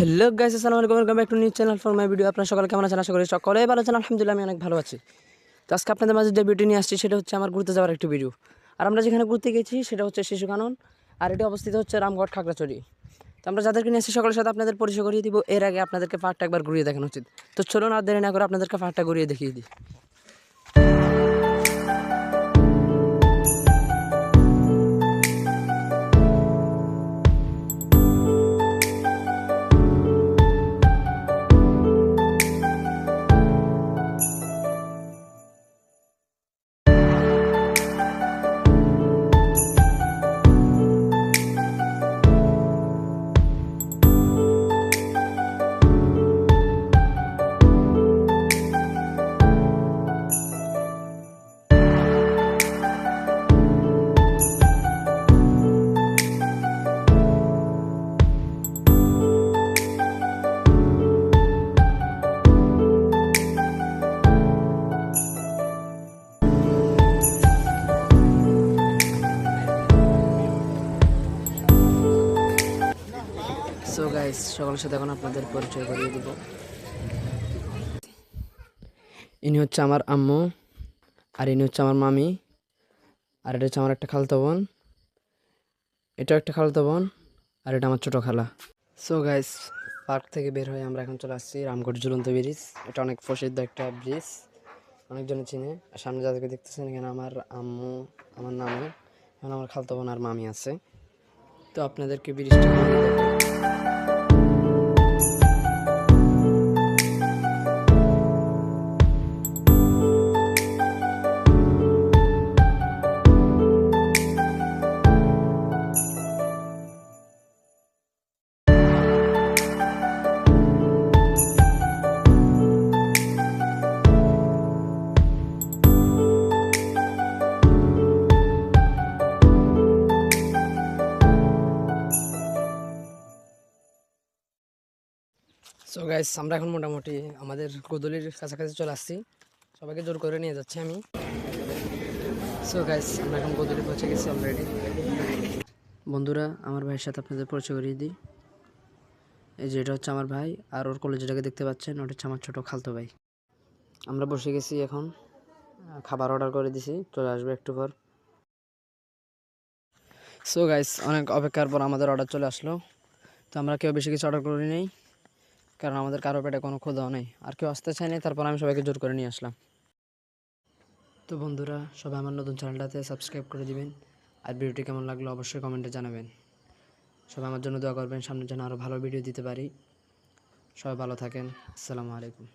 Hello guys আসসালামু আলাইকুম welcome back to new channel for my video আপনারা সকালে কেমন আছেন? আশা করি সকলে ভালো আছেন। আলহামদুলিল্লাহ, আমি অনেক ভালো আছি। তো আজকে আপনাদের মাঝে যে ভিডিও নিয়ে আসছি, সেটা হচ্ছে আমার ঘুরতে যাওয়ার একটি ভিডিও আর আমরা যেখানে ঘুরতে গেছি, সেটা হচ্ছে শিশু কানন আর এটি অবস্থিত হচ্ছে রামগড় খাগড়াছড়ি। তো আমরা যাদেরকে নিয়ে আসছি, সকলের সাথে আপনাদের পরিচয় করিয়ে দিব। এর আগে আপনাদেরকে পাহাড়টা একবার ঘুরিয়ে দেখানো উচিত। তো চলুন আর দেরি না করে আপনাদেরকে পাহাড়টা ঘুরিয়ে দেখিয়ে দিই। সো গাইস সকলের সাথে এখন আপনাদের পরিচয় করিয়ে দিব। ইনি হচ্ছে আমার আম্মু, আর ইনি হচ্ছে আমার মামি, আর এটা হচ্ছে আমার একটা খালতো বোন। এটা একটা খালতো বোন, আর এটা আমার ছোটো খালা। সো গাইস পার্ক থেকে বের হয়ে আমরা এখন চলে আসছি রামগড় ঝুলন্ত ব্রিজ। এটা অনেক প্রসিদ্ধ একটা ব্রিজ অনেকজনে চিনে। আর সামনে যাদেরকে দেখতেছেন, এখানে আমার আম্মু, আমার নানু, এখন আমার খালতো বোন আর মামি আছে। তো আপনাদেরকে ব্রিজটা সো গাইস আমরা এখন মোটামুটি আমাদের গোদলির কাছাকাছি চলে আসছি। সবাইকে জোর করে নিয়ে যাচ্ছি আমি। সো গাইস আমরা এখন গোদলি পৌঁছে গেছি অলরেডি বন্ধুরা, আমার ভাইয়ের সাথে আপনাদের পরিচয় করিয়ে দিই। এই যে এটা হচ্ছে আমার ভাই, আর ওর কলেজ যেটাকে দেখতে পাচ্ছেন, ওটা হচ্ছে আমার ছোটো খালতো ভাই। আমরা বসে গেছি এখন খাবার অর্ডার করে দিছি, চলে আসবে একটু পর। সো গাইস অনেক অপেক্ষার পর আমাদের অর্ডার চলে আসলো। তো আমরা কেউ বেশি কিছু অর্ডার করে নেই কারণ আমাদের কারও পেটে কোনো ক্ষুদাও নেই। আর কেউ আসতে চায়নি, তারপর আমি সবাইকে জোর করে নিয়ে আসলাম। তো বন্ধুরা, সবাই আমার নতুন চ্যানেলটাতে সাবস্ক্রাইব করে দিবেন। আর ভিডিওটি কেমন লাগল অবশ্যই কমেন্টে জানাবেন। সবাই আমার জন্য দোয়া করবেন, সামনে যেন আরও ভালো ভিডিও দিতে পারি। সবাই ভালো থাকেন। আসসালামু আলাইকুম।